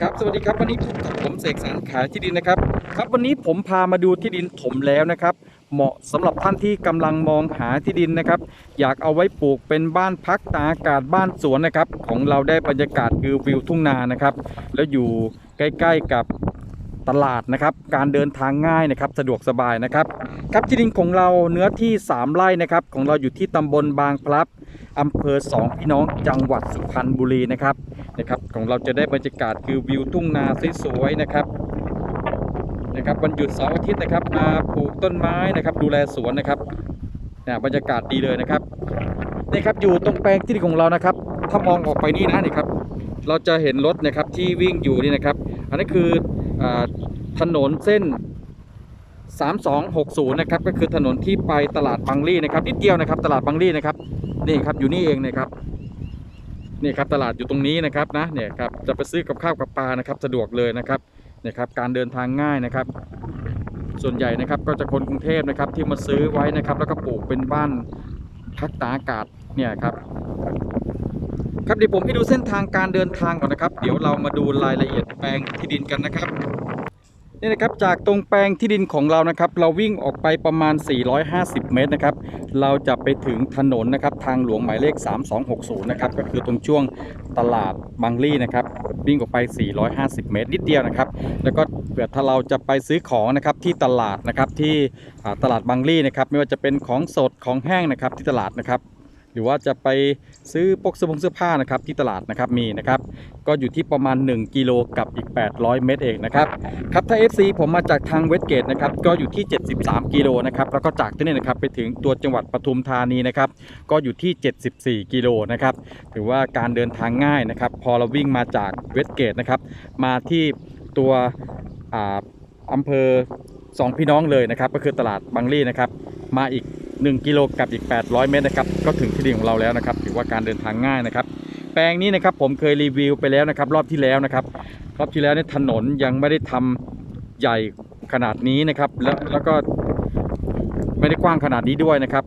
ครับสวัสดีครับวันนี้พบกับผมเสกสรรขายที่ดินนะครับ ครับวันนี้ผมพามาดูที่ดินถมแล้วนะครับ เหมาะสำหรับท่านที่กำลังมองหาที่ดินนะครับ อยากเอาไว้ปลูกเป็นบ้านพักตากอากาศบ้านสวนนะครับ ของเราได้บรรยากาศคือวิวทุ่งนานะครับ แล้วอยู่ใกล้ ๆกับ ตลาดนะครับ การเดินทางง่ายนะครับ สะดวกสบายนะครับครับที่ดินของเราเนื้อที่ 3ไร่นะครับ ของเราอยู่ที่ตำบลบางพลับอำเภอสองพี่น้องจังหวัดสุพรรณบุรีนะครับนะครับ ของเราจะได้บรรยากาศคือวิวทุ่งนาสวยๆนะครับนะครับวันหยุดเสาร์อาทิตย์นะครับมาปลูกต้นไม้นะครับ ดูแลสวนนะครับเนี่ยบรรยากาศดีเลยนะครับนี่ครับอยู่ตรงแปลงที่ดินของเรานะครับ ถ้ามองออกไปนี่นะนี่ครับ เราจะเห็นรถนะครับที่วิ่งอยู่นี่นะครับ อันนี้คือ ถนนเส้น 3260 นะครับ ก็คือถนนที่ไปตลาดบางลี่นะครับนิดเดียวนะครับ ตลาดบางลี่นะครับนี่ครับอยู่นี่เองนะครับนี่ครับตลาดอยู่ตรงนี้นะครับนะเนี่ยครับจะไปซื้อกับข้าวกับปลานะครับสะดวกเลยนะครับเนี่ยครับการเดินทางง่ายนะครับ ส่วนใหญ่นะครับก็จะคนกรุงเทพนะครับที่มาซื้อไว้นะครับ แล้วก็ปลูกเป็นบ้านพักตากอากาศเนี่ยครับ ครับเดี๋ยวผมให้ดูเส้นทางการเดินทางก่อนนะครับ เดี๋ยวเรามาดูรายละเอียดแปลงที่ดินกันนะครับนี่นะครับจากตรงแปลงที่ดินของเรานะครับ เราวิ่งออกไปประมาณ 450 เมตรนะครับเราจะไปถึงถนนนะครับทางหลวงหมายเลข 3260 นะครับก็คือตรงช่วงตลาดบางลี่นะครับวิ่งออกไป 450 เมตรนิดเดียวนะครับ แล้วก็เผื่อถ้าเราจะไปซื้อของนะครับที่ตลาดนะครับที่ตลาดบางลี่นะครับไม่ว่าจะเป็นของสดของแห้งนะครับที่ตลาดนะครับ หรือว่าจะไปซื้อพวกเสื้อผงเสื้อผ้านะครับที่ตลาดนะครับมีนะครับก็อยู่ที่ประมาณ 1กิโลกับอีก 800 เมตรเองนะครับครับถ้า FC ผมมาจากทางเวสเกตนะครับก็อยู่ที่ 73 กิโลนะครับแล้วก็จากที่นี่นะครับไปถึงตัวจังหวัดปทุมธานีนะครับก็อยู่ที่ 74 กิโลนะครับถือว่าการเดินทางง่ายนะครับพอเราวิ่งมาจากเวสเกตนะครับมาที่ตัวอ่าอำเภอสองพี่น้องเลยนะครับก็คือตลาดบางลี่นะครับมาอีก 1กิโลกับอีก 800 เมตรนะครับก็ถึงที่ดินของเราแล้วนะครับถือว่าการเดินทางง่ายนะครับแปลงนี้นะครับผมเคยรีวิวไปแล้วนะครับรอบที่แล้วนะครับรอบที่แล้วเนี่ยถนนยังไม่ได้ทำใหญ่ขนาดนี้นะครับแล้วแล้วก็ไม่ได้กว้างขนาดนี้ด้วยนะครับ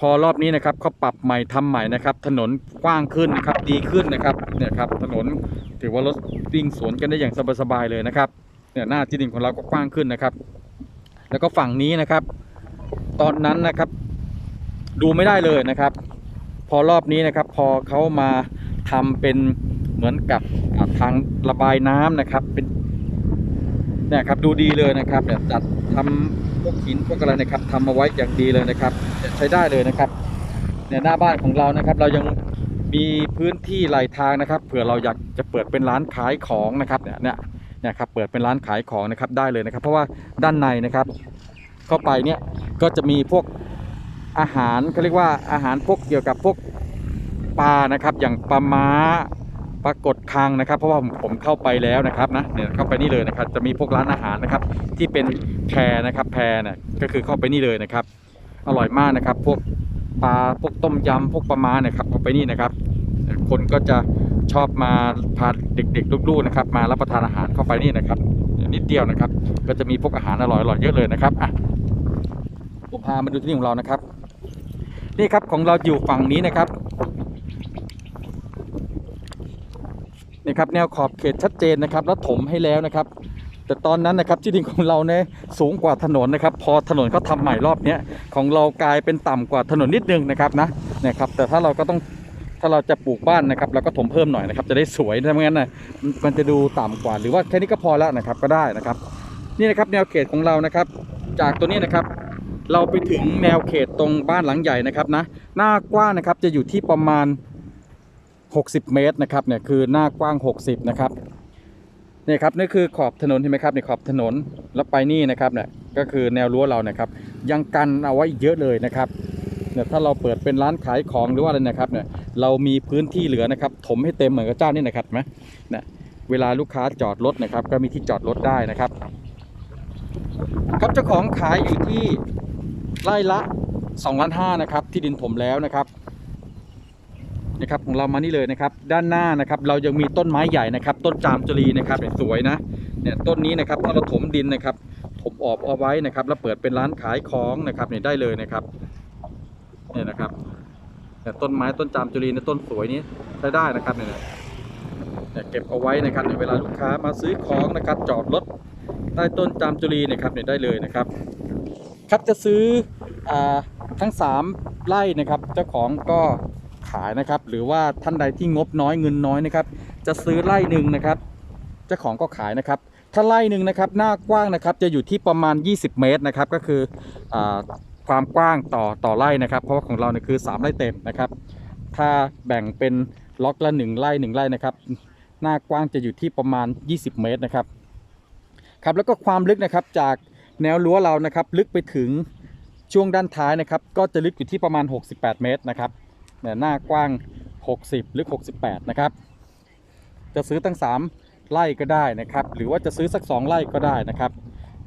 พอรอบนี้นะครับเขาปรับใหม่ทำใหม่นะครับ ถนนกว้างขึ้นนะครับดีขึ้นนะครับเนี่ยครับถนนถือว่ารถวิ่งสวนกันได้อย่างสบายๆเลยนะครับเนี่ยหน้าที่ดินของเราก็กว้างขึ้นนะครับ แล้วก็ฝั่งนี้นะครับ ตอนนั้นนะครับ ดูไม่ได้เลยนะครับ พอรอบนี้นะครับ พอเขามาทำเป็นเหมือนกับทางระบายน้ำนะครับ เป็นเนี่ยครับดูดีเลยนะครับเนี่ยจัดทำพวกหินพวกอะไรนะครับทำมาไว้อย่างดีเลยนะครับเนี่ยใช้ได้เลยนะครับเนี่ยหน้าบ้านของเรานะครับ เรายังมีพื้นที่ไหลทางนะครับเผื่อเราอยากจะเปิดเป็นร้านขายของนะครับเนี่ยเนี่ยเนี่ยครับเปิดเป็นร้านขายของนะครับได้เลยนะครับ เพราะว่าด้านในนะครับ เข้าไปเนี่ย ก็จะมีพวกอาหารเขาเรียกว่าอาหารพวกเกี่ยวกับพวกปลานะครับ อย่างปลาม้าปลากดคังนะครับ เพราะว่าผมเข้าไปแล้วนะครับนะเนี่ยเข้าไปนี่เลยนะครับ จะมีพวกร้านอาหารนะครับ ที่เป็นแพรนะครับแพรเนี่ยก็คือเข้าไปนี่เลยนะครับ อร่อยมากนะครับ พวกปลาพวกต้มยำพวกปลาม้าเนี่ยครับเข้าไปนี่นะครับ คนก็จะชอบมาพาเด็กๆลูกๆนะครับ มารับประทานอาหารเข้าไปนี่นะครับนิดเดียวนะครับ ก็จะมีพวกอาหารอร่อยๆเยอะเลยนะครับอะ ผมพามาดูที่นี่ของเรานะครับ นี่ครับของเราอยู่ฝั่งนี้นะครับนี่ครับแนวขอบเขตชัดเจนนะครับ แล้วถมให้แล้วนะครับ แต่ตอนนั้นนะครับที่ดินของเราเนี่ยสูงกว่าถนนนะครับ พอถนนเขาทำใหม่รอบเนี้ยของเรากลายเป็นต่ำกว่าถนนนิดนึงนะครับนะนะครับ แต่ถ้าเราก็ต้องถ้าเราจะปลูกบ้านนะครับเราก็ถมเพิ่มหน่อยนะครับ จะได้สวยถ้าไม่งั้นนะมันมันจะดูต่ำกว่า หรือว่าแค่นี้ก็พอแล้วนะครับก็ได้นะครับ นี่นะครับแนวเขตของเรานะครับ จากตัวนี้นะครับ เราไปถึงแนวเขตตรงบ้านหลังใหญ่นะครับนะ หน้ากว้างนะครับจะอยู่ที่ประมาณ 60 เมตรนะครับเนี่ยคือหน้ากว้าง 60 นะครับนี่ครับนี่คือขอบถนนเห็นไหมครับในขอบถนนแล้วไปนี่นะครับเนี่ยก็คือแนวรั้วเรานะครับ ยังกันเอาไว้อีกเยอะเลยนะครับเนี่ยถ้าเราเปิดเป็นร้านขายของหรือว่าอะไรนะครับเนี่ยเรามีพื้นที่เหลือนะครับ ถมให้เต็มเหมือนกับเจ้านี่นะครับไหมเนี่ยเวลาลูกค้าจอดรถนะครับ ก็มีที่จอดรถได้นะครับ ครับเจ้าของขายอยู่ที่ ไร่ละ2ล้านห้านะครับ ที่ดินถมแล้วนะครับนะครับของเรามานี่เลยนะครับ ด้านหน้านะครับ เรายังมีต้นไม้ใหญ่นะครับ ต้นจามจุรีนะครับเนี่ยสวยนะเนี่ยต้นนี้นะครับถ้าเราถมดินนะครับ ถมออบเอาไว้นะครับ แล้วเปิดเป็นร้านขายของนะครับเนี่ยได้เลยนะครับเนี่ยนะครับแต่ต้นไม้ต้นจามจุรีเนี่ยต้นสวยนี้ใช้ได้นะครับเนี่ยเนี่ยเก็บเอาไว้นะครับในเวลาลูกค้ามาซื้อของนะครับ จอดรถใต้ต้นจามจุรีนะครับเนี่ยได้เลยนะครับ ครับจะซื้ออทั้ง 3ไร่นะครับ เจ้าของก็ขายนะครับ หรือว่าท่านใดที่งบน้อยเงินน้อยนะครับ จะซื้อไร่หนึ่งนะครับ เจ้าของก็ขายนะครับ ถ้าไร่หนึ่งนะครับ หน้ากว้างนะครับ จะอยู่ที่ประมาณ 20 เมตรนะครับ ก็คืออความกว้างต่อต่อไร่นะครับ เพราะว่าของเราเนี่ยคือ 3 ไร่เต็มนะครับ ถ้าแบ่งเป็นล็อกละ 1 ไร่ 1 ไร่นะครับ หน้ากว้างจะอยู่ที่ประมาณ 20 เมตรนะครับ ครับ แล้วก็ความลึกนะครับจาก แนวรั้วเรานะครับลึกไปถึงช่วงด้านท้ายนะครับ ก็จะลึกอยู่ที่ประมาณ 68 เมตรนะครับเนี่หน้ากว้าง 60 ลึก 68 นะครับ จะซื้อตั้ง 3 ไร่ก็ได้นะครับ หรือว่าจะซื้อสัก 2 ไร่ก็ได้นะครับ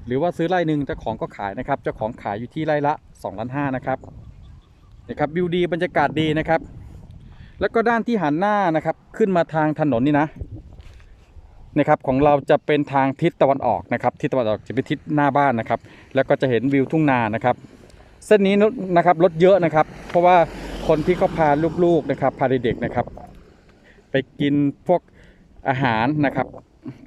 หรือว่าซื้อไร่หนึ่งเจ้าของก็ขายนะครับ เจ้าของขายอยู่ที่ไร่ละ2ล้าน5นะครับนะครับวิวดีบรรยากาศดีนะครับ แล้วก็ด้านที่หันหน้านะครับ ขึ้นมาทางถนนนี่นะ นะครับของเราจะเป็นทางทิศตะวันออกนะครับทิศตะวันออกจะเป็นทิศหน้าบ้านนะครับ แล้วก็จะเห็นวิวทุ่งนานะครับ เส้นนี้นะครับรถเยอะนะครับ เพราะว่าคนที่เขาพาลูกๆนะครับพาเด็กๆนะครับ ไปกินพวกอาหารนะครับ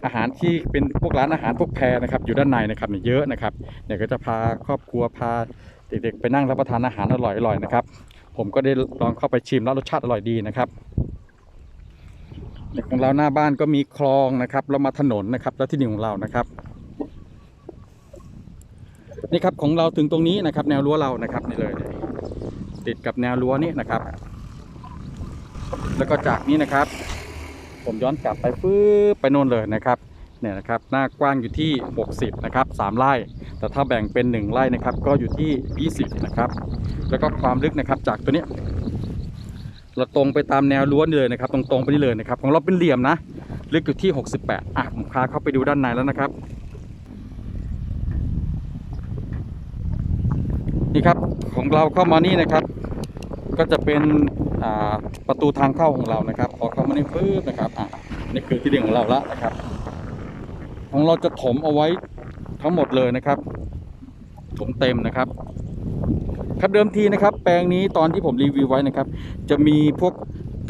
อาหารที่เป็นพวกร้านอาหารพวกแพรนะครับ อยู่ด้านในนะครับเนี่ยเยอะนะครับเนี่ยก็จะพาครอบครัวพาเด็กๆ ไปนั่งรับประทานอาหารอร่อยๆนะครับ ผมก็ได้ลองเข้าไปชิมแล้วรสชาติอร่อยดีนะครับ ของเราหน้าบ้านก็มีคลองนะครับเรามาถนนนะครับแล้วที่ดินของเรานะครับนี่ครับของเราถึงตรงนี้นะครับ แนวรั้วเรานะครับนี่เลย ติดกับแนวรั้วนี้นะครับ แล้วก็จากนี้นะครับ ผมย้อนกลับไปฟื้บไปโน่นเลยนะครับเนี่ยนะครับหน้ากว้างอยู่ที่ 60 นะครับ 3 ไร่ แต่ถ้าแบ่งเป็น 1 ไร่นะครับ ก็อยู่ที่ 20 นะครับ แล้วก็ความลึกนะครับจากตัวเนี้ย เราตรงไปตามแนวรั้วนเลยนะครับ ตรงๆไปนี่เลยนะครับ ของเราเป็นเหลี่ยมนะลึกอยู่ที่ 68อะผมพาเข้าไปดูด้านในแล้วนะครับ นี่ครับของเราเข้ามานี่นะครับ ก็จะเป็นประตูทางเข้าของเรานะครับพอเข้ามานี่ปึ๊บนะครับอะนี่คือที่ดินของเราละนะครับ ของเราจะถมเอาไว้ทั้งหมดเลยนะครับ ถมเต็มนะครับ ครับเดิมทีนะครับแปลงนี้ตอนที่ผมรีวิวไว้นะครับ จะมีพวก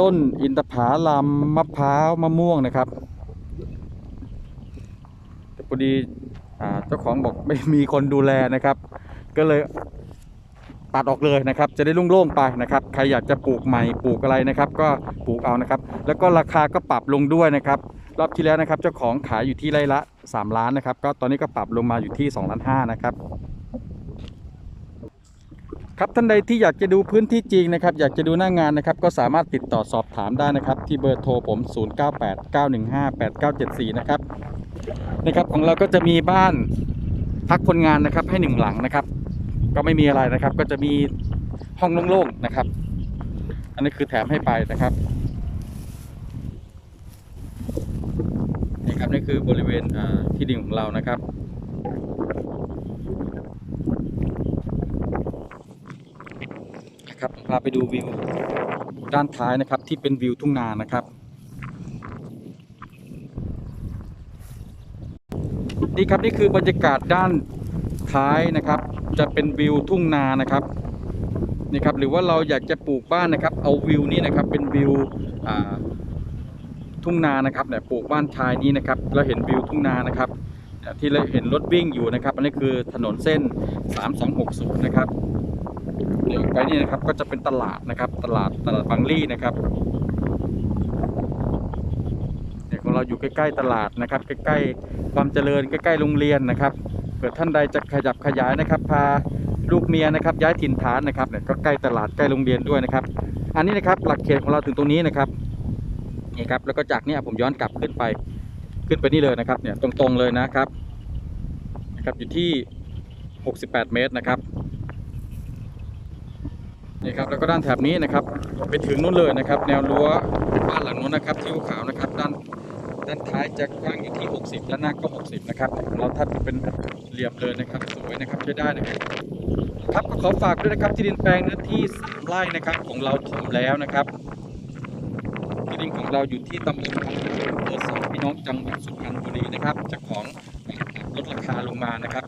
ต้นอินทผลัมมะพร้าวมะม่วงนะครับแต่พอดีเจ้าของบอกไม่มีคนดูแลนะครับ ก็เลยตัดออกเลยนะครับ จะได้โล่งๆไปนะครับใครอยากจะปลูกใหม่ปลูกอะไรนะครับ ก็ปลูกเอานะครับ แล้วก็ราคาก็ปรับลงด้วยนะครับ รอบที่แล้วนะครับ เจ้าของขายอยู่ที่ไร่ละ 3 ล้านนะครับ ก็ตอนนี้ก็ปรับลงมาอยู่ที่2ล้าน5นะครับ ครับท่านใดที่อยากจะดูพื้นที่จริงนะครับอยากจะดูหน้างานนะครับก็สามารถติดต่อสอบถามได้นะครับ ที่เบอร์โทรผม 0989158974 นะครับนะครับของเราก็จะมีบ้านพักคนงานนะครับให้หนึ่งหลังนะครับ ก็ไม่มีอะไรนะครับ ก็จะมีห้องโล่งๆนะครับ อันนี้คือแถมให้ไปนะครับนี่ครับนี่คือบริเวณที่ดินของเรานะครับ นะครับพาไปดูวิวด้านท้ายนะครับที่เป็นวิวทุ่งนานะครับนี่ครับนี่คือบรรยากาศด้านท้ายนะครับ จะเป็นวิวทุ่งนานะครับนี่ครับหรือว่าเราอยากจะปลูกบ้านนะครับ เอาวิวนี้นะครับเป็นวิวทุ่งนานะครับเนี่ยปลูกบ้านชายนี้นะครับเราเห็นวิวทุ่งนานะครับเนี่ยที่เราเห็นรถวิ่งอยู่นะครับ อันนี้คือถนนเส้น 3260 นะครับ เดี๋ยวไปนี่นะครับก็จะเป็นตลาดนะครับ ตลาดตลาดบางลี่นะครับเนี่ยของเราอยู่ใกล้ๆตลาดนะครับ ใกล้ๆความเจริญใกล้ๆโรงเรียนนะครับเกิดท่านใดจะขยับขยายนะครับ พาลูกเมียนะครับ ย้ายถิ่นฐานนะครับเนี่ยก็ใกล้ตลาดใกล้โรงเรียนด้วยนะครับ อันนี้นะครับหลักเขตของเราถึงตรงนี้นะครับนี่ครับแล้วก็จากนี้ผมย้อนกลับขึ้นไปขึ้นไปนี่เลยนะครับเนี่ยตรงๆเลยนะครับนะครับอยู่ที่ 68 เมตรนะครับ นี่ครับแล้วก็ด้านแถบนี้นะครับไปถึงนู้นเลยนะครับ แนวรั้วบ้านหลังนู้นนะครับที่ขาวนะครับ ด้านด้านท้ายจะกว้างอยู่ที่ 60 ด้านหน้าก็ 60 นะครับ เราทัดเป็นเหลี่ยมเลยนะครับสวยนะครับใช้ได้นะครับครับก็ขอฝากด้วยนะครับที่ดินแปลงเนื้อที่ 3 ไร่นะครับ ของเราถมแล้วนะครับ ที่ดินของเราอยู่ที่ตำบลคำเภอสองพี่น้องจังหวัดสุพรรณบุรีนะครับเจ้าของลดราคาลงมานะครับ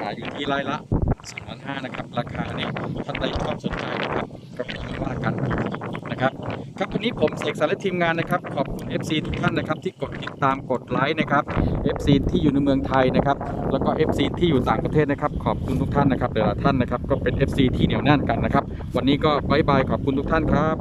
ขายอยู่ที่ไร่ละ2ล้านห้านะครับ ราคา นี้ท่านใดชอบสนใจนะครับก็ขอว่ากันนะครับ ครับวันนี้ผมเสกสารและทีมงานนะครับ ขอบคุณ FC ทุกท่านนะครับ ที่กดติดตามกดไลค์นะครับ FC ที่อยู่ในเมืองไทยนะครับ แล้วก็ FC ที่อยู่ต่างประเทศนะครับ ขอบคุณทุกท่านนะครับแต่ละท่านนะครับ ก็เป็น FC ที่เหนียวแน่นกันนะครับ วันนี้ก็บายบายขอบคุณทุกท่านครับ